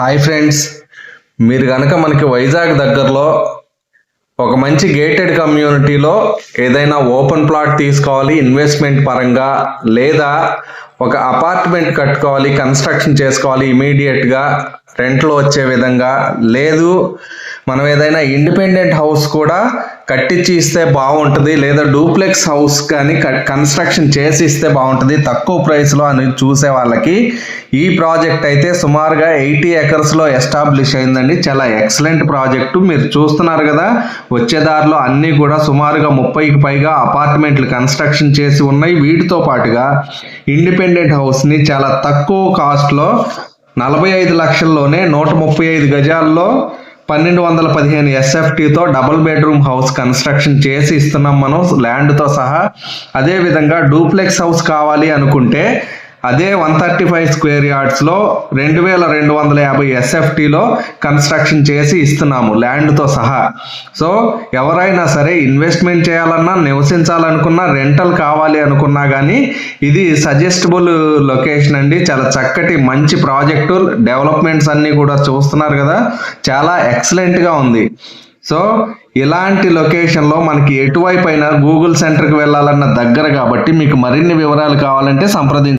Hi friends మీరు కనుక మనకి వైజాగ్ దగ్గరలో ఒక మంచి గేటెడ్ కమ్యూనిటీలో ఏదైనా ఓపెన్ ప్లాట్ తీసుకోవాలి ఇన్వెస్ట్మెంట్ పరంగా లేదా ఒక అపార్ట్మెంట్ కట్టుకోవాలి కన్స్ట్రక్షన్ చేసుకోవాలి ఇమీడియట్గా రెంట్లో వచ్చే విధంగా లేదు. మనం ఏదైనా ఇండిపెండెంట్ హౌస్ కూడా కట్టించి ఇస్తే బాగుంటుంది లేదా డూప్లెక్స్ హౌస్ కానీ కన్స్ట్రక్షన్ చేసి ఇస్తే బాగుంటుంది తక్కువ ప్రైస్లో అని చూసే వాళ్ళకి ఈ ప్రాజెక్ట్ అయితే సుమారుగా ఎయిటీ ఎకర్స్లో ఎస్టాబ్లిష్ అయిందండి. చాలా ఎక్సలెంట్ ప్రాజెక్టు. మీరు చూస్తున్నారు కదా వచ్చే దారిలో అన్నీ కూడా సుమారుగా ముప్పైకి పైగా అపార్ట్మెంట్లు కన్స్ట్రక్షన్ చేసి ఉన్నాయి. వీటితో పాటుగా ఇండిపెండెంట్ హౌస్ని చాలా తక్కువ కాస్ట్లో నలభై ఐదు లక్షల్లోనే నూట ముప్పై ఐదు గజాల్లో పన్నెండు వందల పదిహేను ఎస్ఎఫ్టీతో డబుల్ బెడ్రూమ్ హౌస్ కన్స్ట్రక్షన్ చేసి ఇస్తున్నాం మనం ల్యాండ్తో సహా. అదేవిధంగా డూప్లెక్స్ హౌస్ కావాలి అనుకుంటే అదే వన్ థర్టీ ఫైవ్ స్క్వేర్ యార్డ్స్లో రెండు వేల రెండు వందల యాభై ఎస్ఎఫ్టీలో కన్స్ట్రక్షన్ చేసి ఇస్తున్నాము ల్యాండ్తో సహా. సో ఎవరైనా సరే ఇన్వెస్ట్మెంట్ చేయాలన్నా నివసించాలనుకున్నా రెంటల్ కావాలి అనుకున్నా కానీ ఇది సజెస్టబుల్ లొకేషన్ అండి. చాలా చక్కటి మంచి ప్రాజెక్టు డెవలప్మెంట్స్ అన్నీ కూడా చూస్తున్నారు కదా. చాలా ఎక్సలెంట్గా ఉంది. సో ఇలాంటి లొకేషన్లో మనకి ఎటువైపు అయినా గూగుల్ సెంటర్కి వెళ్ళాలన్న దగ్గర కాబట్టి మీకు మరిన్ని వివరాలు కావాలంటే సంప్రదించండి.